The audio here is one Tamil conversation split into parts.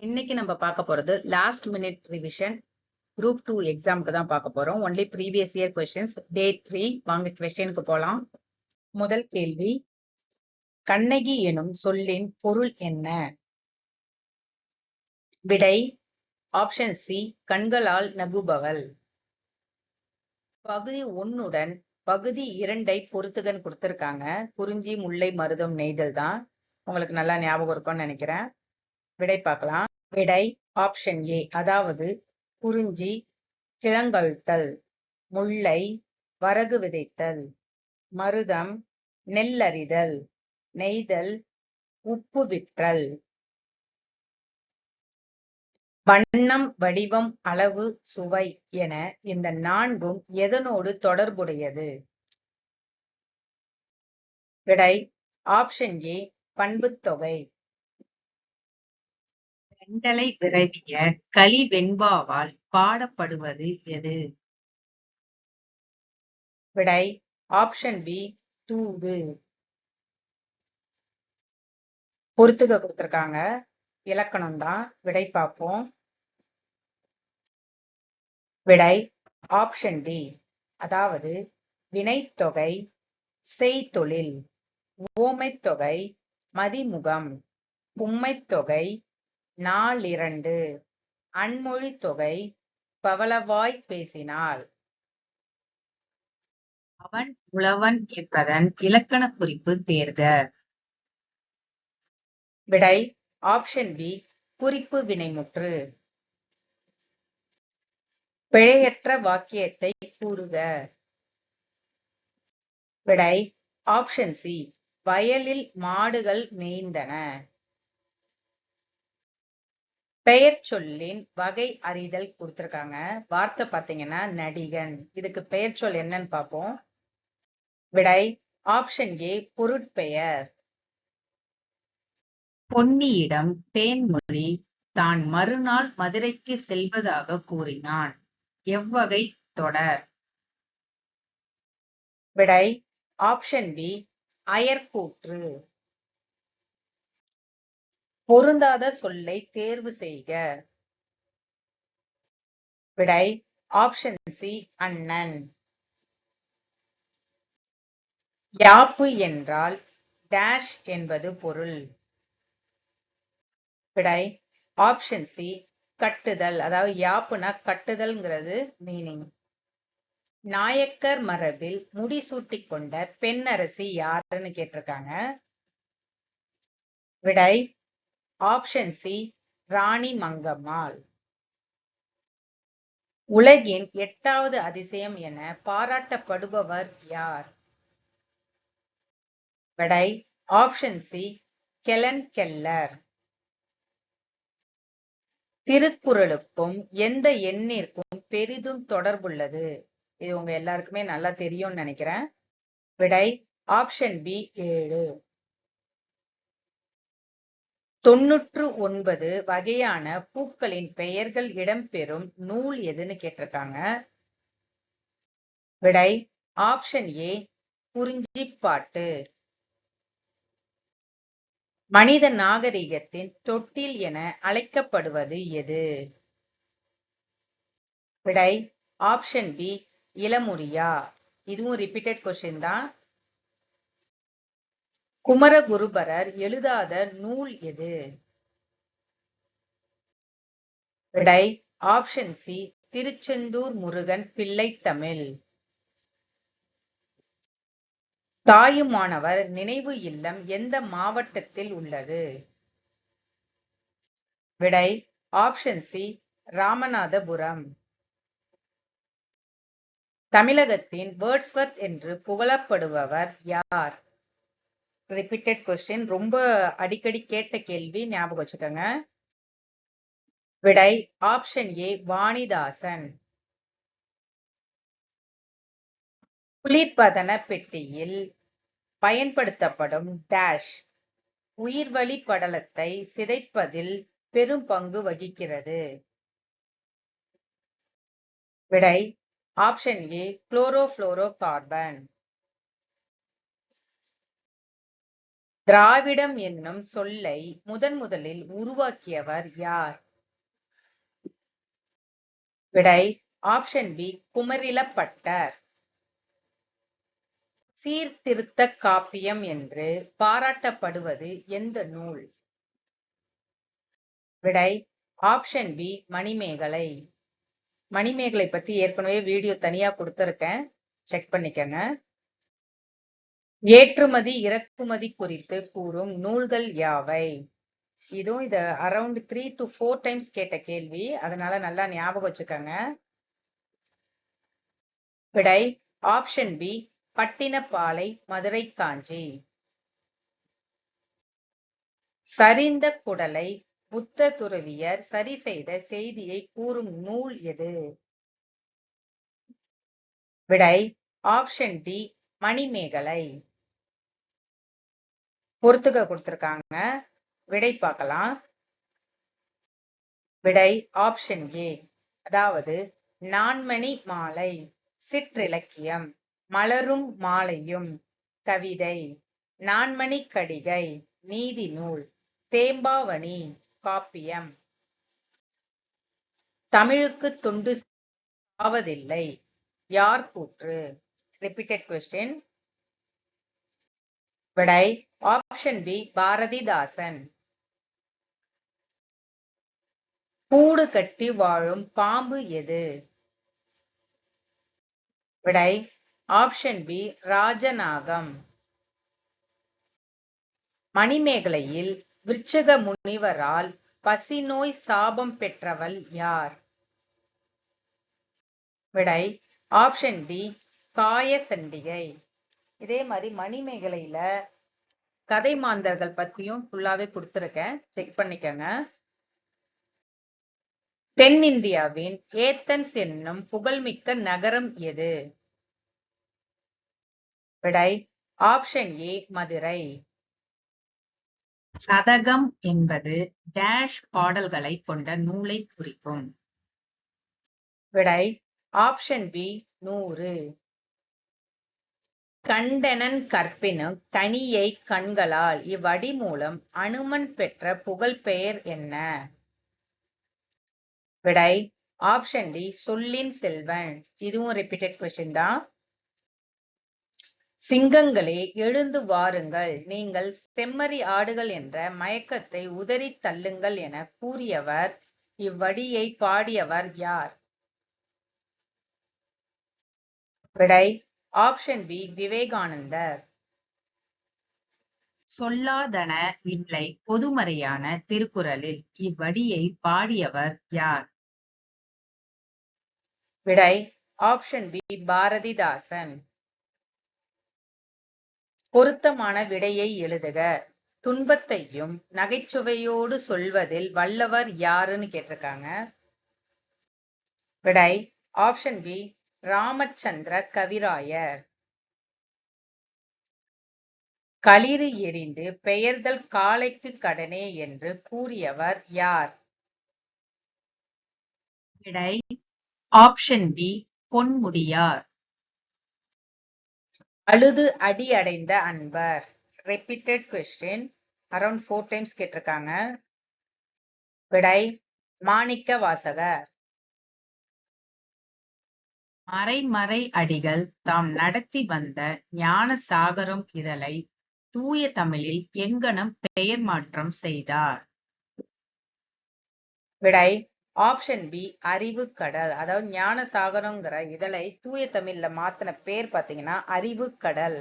இன்னைக்கு நம்ம பார்க்க போறது last minute revision group two எக்ஸாம்க்கு தான் பார்க்க போறோம். Only previous year questions day three வாங்க கொஸ்டினுக்கு போலாம். முதல் கேள்வி. கண்ணகி எனும் சொல்லின் பொருள் என்ன? விடை. ஆப்ஷன் சி கண்களால் நகுபவள். பகுதி ஒன்னுடன் பகுதி இரண்டை பொறுத்துகன் கொடுத்துருக்காங்க. குறிஞ்சி முல்லை மருதம் நெய்தல் தான். உங்களுக்கு நல்லா ஞாபகம் இருக்கும்னு நினைக்கிறேன். விடை பார்க்கலாம். விடை ஆப்ஷன் ஏ அதாவது குறிஞ்சி கிழங்கழுத்தல் முல்லை வரகு விதைத்தல் மருதம் நெல்லறிதல் நெய்தல் உப்பு விற்றல். வண்ணம் வடிவம் அளவு சுவை என இந்த நான்கும் எதனோடு தொடர்புடையது? விடை ஆப்ஷன் ஏ பண்புத்தொகை வெண்டலை விரவிய களி வெண்பாவால் பாடப்படுவது எது? விடை ஆப்ஷன் பி தூது பொறுத்துக கொடுத்திருக்காங்க. இலக்கணம் தான். விடை பார்ப்போம். விடை ஆப்ஷன் டி அதாவது வினைத்தொகை செய்தொழில். ஓமைத்தொகை மதிமுகம். உம்மைத்தொகை நாலிரண்டு அன்மொழி தொகை பவளவாய் பேசினாள் அவன் உழவன் என்பதன் இலக்கண குறிப்பு தேர்க. விடை ஆப்ஷன் பி குறிப்பு வினைமுற்று. பிழையற்ற வாக்கியத்தை கூறுக. விடை ஆப்ஷன் சி வயலில் மாடுகள் மேய்ந்தன. பெயர் சொல்லின் வகை அறிதல் கொடுத்திருக்காங்க. வார்த்தை பாத்தீங்கன்னா நடிகன். இதுக்கு பெயர் சொல் என்னன்னு பார்ப்போம். விடை ஆப்ஷன் ஏ பொருட்பெயர். பொன்னியிடம் தேன்மொழி தான் மறுநாள் மதுரைக்கு செல்வதாக கூறினான். எவ்வகை தொடர்? விடை ஆப்ஷன் பி அயர்கூற்று. பொருந்தாத சொல்லை தேர்வு செய்க. விடை ஆப்ஷன் சி அண்ணன். யாப்பு என்றால் டேஷ் என்பது பொருள். விடை ஆப்ஷன் சி கட்டுதல். அதாவது யாப்புனா கட்டுதல்ங்கிறது மீனிங் நாயக்கர் மரபில் முடிசூட்டி கொண்ட பெண் அரசி யாருன்னு கேட்டிருக்காங்க. விடை ஆப்ஷன் சி ராணி மங்கம்மாள். உலகின் எட்டாவது அதிசயம் என பாராட்டப்படுபவர் யார்? விடை ஆப்ஷன் சி கெலன் கெல்லர். திருக்குறளுக்கும் எந்த எண்ணிற்கும் பெரிதும் தொடர்புள்ளது. இது உங்க எல்லாருக்குமே நல்லா தெரியும்னு நினைக்கிறேன். விடை. ஆப்ஷன் பி ஏழு. தொன்னூற்று ஒன்பது வகையான பூக்களின் பெயர்கள் இடம்பெறும் நூல் எதுன்னு கேட்டிருக்காங்க. விடை ஆப்ஷன் ஏ குறிஞ்சிப்பாட்டு. மனித நாகரிகத்தின் தொட்டில் என அழைக்கப்படுவது எது? விடை ஆப்ஷன் பி இளமுரியா. இதுவும் ரிப்பீட்டட் கொஸ்டின் தான். குமரகுருபரர் எழுதாத நூல் எது? விடை ஆப்ஷன் சி திருச்செந்தூர் முருகன் பிள்ளை தமிழ் தாயுமானவர் நினைவு இல்லம் எந்த மாவட்டத்தில் உள்ளது? விடை ஆப்ஷன் சி ராமநாதபுரம். தமிழகத்தின் வேர்ட்ஸ்வர்த் என்று புகழப்படுபவர் யார்? ரிப்பீட்டட் கொஸ்டின் ரொம்ப அடிக்கடி கேட்ட கேள்வி ஞாபகம் வச்சுக்கோங்க. விடை ஆப்ஷன் ஏ வாணிதாசன். குளிர்பதன பெட்டியில் பயன்படுத்தப்படும் டேஷ் உயிர்வழி படலத்தை சிதைப்பதில் பெரும் பங்கு வகிக்கிறது. விடை ஆப்ஷன் ஏ குளோரோஃபுளோரோ கார்பன் திராவிடம் என்னும் சொல்லை முதன் முதலில் உருவாக்கியவர் யார்? விடை ஆப்ஷன் பி குமரிலப்பட்டர். சீர்திருத்த காப்பியம் என்று பாராட்டப்படுவது எந்த நூல்? விடை ஆப்ஷன் பி மணிமேகலை. மணிமேகலை பத்தி ஏற்கனவே வீடியோ தனியா கொடுத்துருக்கேன். செக் பண்ணிக்கங்க. ஏற்றுமதி இறக்குமதி குறித்து கூறும் நூல்கள் யாவை? இதுவும் இத around three to four times கேட்ட கேள்வி. அதனால நல்லா ஞாபகம் வச்சுக்கோங்க. விடை ஆப்ஷன் பி பட்டினப்பாலை மதுரை காஞ்சி. சரிந்த குடலை புத்த துறவியர் சரி செய்த செய்தியை கூறும் நூல் எது? விடை ஆப்ஷன் டி மணிமேகலை. பொறுத்துக்க கொடுத்துருக்காங்க. விடை பார்க்கலாம். விடை ஆப்ஷன் ஏ அதாவது நான்மணி மாலை சிற்றிலக்கியம் மலரும் மாலையும் கவிதை நான்மணி கடிகை நீதி நூல் தேம்பாவணி காப்பியம். தமிழுக்கு தொண்டு ஆவதில்லை யார் கூற்று ரிப்பீட்டட் கொஸ்டின் விடை. Option B Bharathidasan. கூடு கட்டி வாழும் பாம்பு எது? விடை. Option B ராஜநாகம். மணிமேகலையில் விருச்சக முனிவரால் பசி நோய் சாபம் பெற்றவள் யார்? விடை. ஆப்ஷன் டி காய சண்டிகை இதே மாதிரி மணிமேகலையில கதை மாந்தர்கள் பத்தியும் ஃபுல்லாவே கொடுத்துருக்கேன். செக் பண்ணிக்கோங்க. தென்னிந்தியாவின் ஏத்தன்ஸ் என்னும் புகழ்மிக்க நகரம் எது? விடை ஆப்ஷன் ஏ மதுரை. சதகம் என்பது டேஷ் பாடல்களை கொண்ட நூலை குறிக்கும். விடை ஆப்ஷன் பி நூறு. கண்டனன் கற்பினும் தனியை கண்களால் இவ்வடி மூலம் அனுமன் பெற்ற புகழ்பெயர் என்ன? விடை ஆப்ஷன் டி சொல்லின் செல்வன். இதுவும் ரிப்பீட்டட் கொஸ்டின் தான். சிங்கங்களே எழுந்து வாருங்கள். நீங்கள் செம்மறி ஆடுகள் என்ற மயக்கத்தை உதறி தள்ளுங்கள் என கூறியவர் இவ்வடியை பாடியவர் யார்? விடை ஆப்ஷன் பி விவேகானந்தர். சொல்லாதன இல்லை பொதுமறையான திருக்குறளில் இவ்வடியை பாடியவர் யார்? விடை ஆப்ஷன் பி பாரதிதாசன். பொருத்தமான விடையை எழுதுக. துன்பத்தையும் நகைச்சுவையோடு சொல்வதில் வல்லவர் யாருன்னு கேட்டிருக்காங்க. விடை ஆப்ஷன் பி ராமச்சந்திர கவிராயர். களிறு எரிந்து பெயர்தல் காலைக்கு கடனே என்று கூறியவர் யார்? விடை ஆப்ஷன் பி பொன்முடியார். அழுது அடி அடைந்த அன்பர். Repeated question around four times கேட்டிருக்காங்க. விடை மாணிக்க வாசகர் மறைமறை அடிகள் தாம் நடத்தி வந்த ஞான சாகரம் இதழை தூய தமிழில் எங்கனம் பெயர் மாற்றம் செய்தார்? விடை ஆப்ஷன் பி அறிவு கடல் அதாவது ஞான சாகரங்கிற இதழை தூய தமிழ்ல மாத்தின பேர் பாத்தீங்கன்னா அறிவு கடல்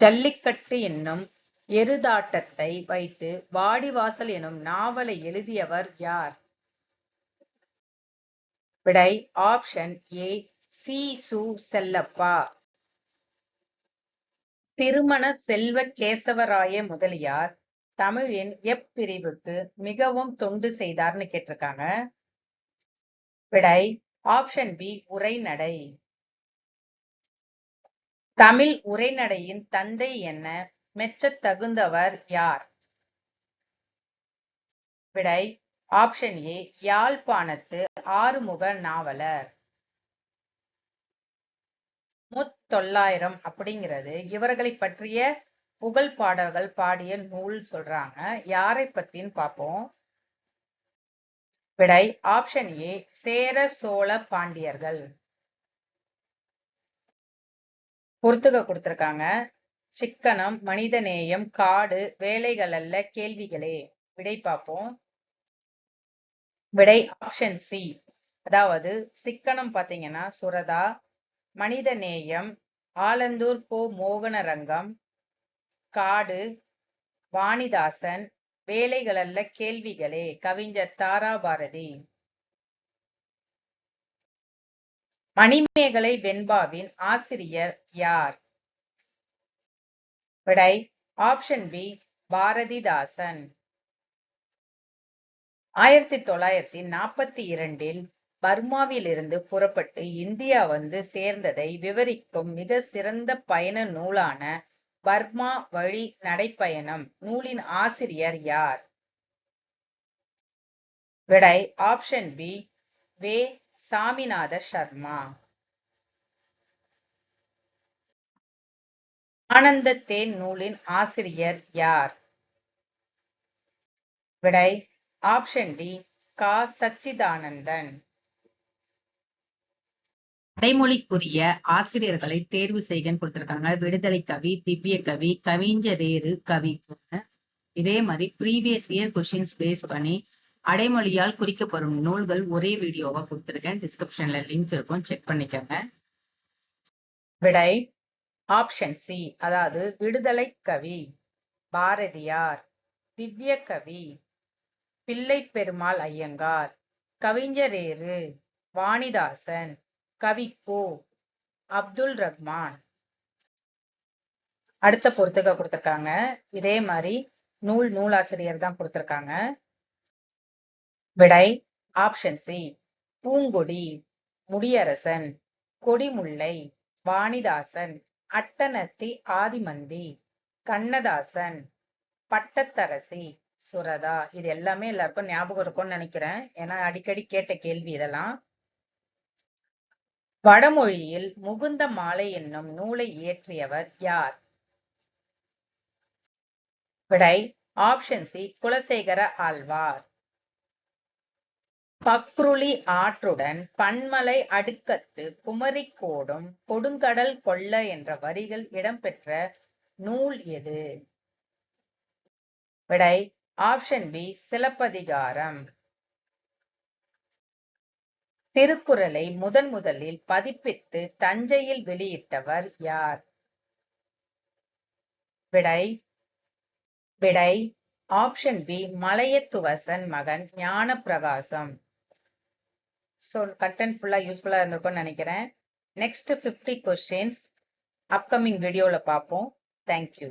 ஜல்லிக்கட்டு என்னும் எருதாட்டத்தை வைத்து வாடிவாசல் எனும் நாவலை எழுதியவர் யார்? விடை ஆப்ஷன் ஏ சி சு செல்லப்பா. திருமண செல்வ கேசவராய முதலியார் தமிழின் எப்பிரிவுக்கு மிகவும் தொண்டு செய்தார்னு கேட்டிருக்காங்க. விடை ஆப்ஷன் பி உரைநடை தமிழ் உரைநடையின் தந்தை என்ன? மெச்ச தகுந்தவர் யார்? விடை ஆப்ஷன் ஏ யாழ்ப்பாணத்து ஆறுமுக நாவலர். முத்தொள்ளாயிரம் அப்படிங்கிறது இவர்களை பற்றிய புகழ் பாடல்கள் பாடிய நூல் சொல்றாங்க. யாரை பத்தின்னு பார்ப்போம். விடை ஆப்ஷன் ஏ சேர சோழ பாண்டியர்கள். பொறுத்துக கொடுத்துருக்காங்க. சிக்கனம் மனிதநேயம் காடு வேலைகள் அல்ல கேள்விகளே. விடை பார்ப்போம். விடை ஆப்ஷன் சி அதாவது சிக்கனம் பாத்தீங்கன்னா சுரதா மனித நேயம் ஆலந்தூர் கோ மோகனரங்கம் காடு வாணிதாசன் வேலைகள் அல்ல கேள்விகளே கவிஞர் தாராபாரதி. மணிமேகலை வெண்பாவின் ஆசிரியர் யார்? விடை ஆப்ஷன் பி பாரதிதாசன். ஆயிரத்தி தொள்ளாயிரத்தி நாற்பத்தி இரண்டில் பர்மாவிலிருந்து புறப்பட்டு இந்தியா வந்து சேர்ந்ததை விவரிக்கும் மிக சிறந்த பயண நூலான பர்மா வழி நடைப்பயணம். நூலின் ஆசிரியர் யார்? விடை ஆப்ஷன் பி வே சாமிநாத சர்மா. ஆனந்த தேன் நூலின் ஆசிரியர் யார்? விடை ஆப்ஷன் டி கா. சச்சிதானந்தன். அடைமொழிக்குரிய ஆசிரியர்களை தேர்வு செய்கன்னு கொடுத்திருக்காங்க. விடுதலை கவி திவ்ய கவி கவிஞரேறு கவி இதே மாதிரி ப்ரீவியஸ் இயர் கொஸ்டின்ஸ் பேஸ் பண்ணி அடைமொழியால் குறிக்கப்படும் நூல்கள் ஒரே வீடியோவா கொடுத்திருக்கேன். டிஸ்கிரிப்ஷன்ல லிங்க் இருக்கும். செக் பண்ணிக்கோங்க. விடை ஆப்ஷன் சி அதாவது விடுதலை கவி பாரதியார். திவ்ய கவி பிள்ளை பெருமாள் ஐயங்கார். கவிஞரேறு. வாணிதாசன். கவிக்கோ. அப்துல் ரஹ்மான். அடுத்த பொறுத்துக்க கொடுத்துருக்காங்க. இதே மாதிரி நூல் நூலாசிரியர் தான் கொடுத்துருக்காங்க. விடை ஆப்ஷன் சி பூங்கொடி. முடியரசன். கொடிமுல்லை. வாணிதாசன். அட்டனத்தி ஆதிமந்தி. கண்ணதாசன். பட்டத்தரசி. சுரதா இது எல்லாமே எல்லாருக்கும் ஞாபகம் இருக்கும்னு நினைக்கிறேன். ஏன்னா அடிக்கடி கேட்ட கேள்வி இதெல்லாம். வடமொழியில் முகுந்த மாலை என்னும் நூலை இயற்றியவர் யார்? விடை ஆப்ஷன் சி குலசேகர ஆழ்வார். பக்ருளி ஆற்றுடன் பன்மலை அடுக்கத்து குமரி கோடும் கொடுங்கடல் கொள்ள என்ற வரிகள் இடம்பெற்ற நூல் எது? விடை ஆப்ஷன் பி சிலப்பதிகாரம். திருக்குறளை முதன் முதலில் பதிப்பித்து தஞ்சையில் வெளியிட்டவர் யார்? விடை விடை. ஆப்ஷன் பி மலையத்துவசன் மகன் ஞான பிரகாசம் ஸோ கண்டென்ட் ஃபுல்லாக யூஸ்ஃபுல்லாக இருந்திருக்கும்னு நினைக்கிறேன். நெக்ஸ்ட் ஃபிஃப்டி கொஸ்டின்ஸ் அப்கமிங் வீடியோவில் பார்ப்போம். தேங்க்யூ